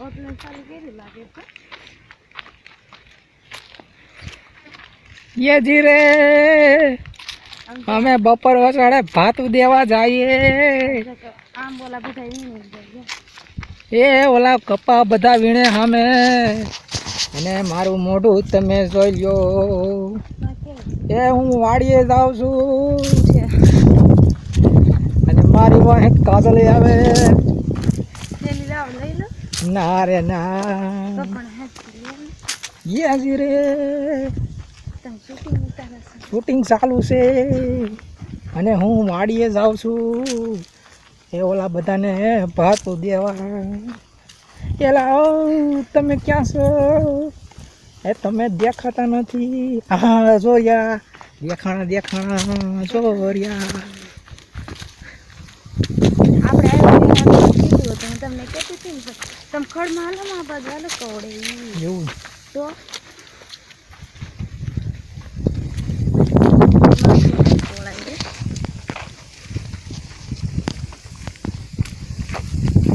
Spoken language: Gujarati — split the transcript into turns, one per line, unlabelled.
ઓટલે ચાલુ કેરી લાગે છે?
યે ધીરે અમે બપોર વસાડે ભાત દેવા જઈએ.
આમ બોલા બધા વીણે
એ ઓલા કપા બધા વીણે સામે અને મારું મોઢું તમે જોઈ લ્યો. એ હું વાડીએ જાઉં છું. અને મારી વાહે કાજલ આવે. ના રે ના યાજી
રે. શૂટિંગ
ચાલુ છે. અને હું માડીએ જાઉં છું. એ ઓલા બધાને ભાતું દેવા. એલા તમે ક્યાં છો? એ તમે દેખાતા નથી. હા, જોયા. દેખાણા દેખાણા જોર્યા
આપણે આવ્યા કીધું હતું હું તમને કહેતી હતી ને તમે ખડમાં હાલો માં બાજુ હાલો કવડે
એવું?
તો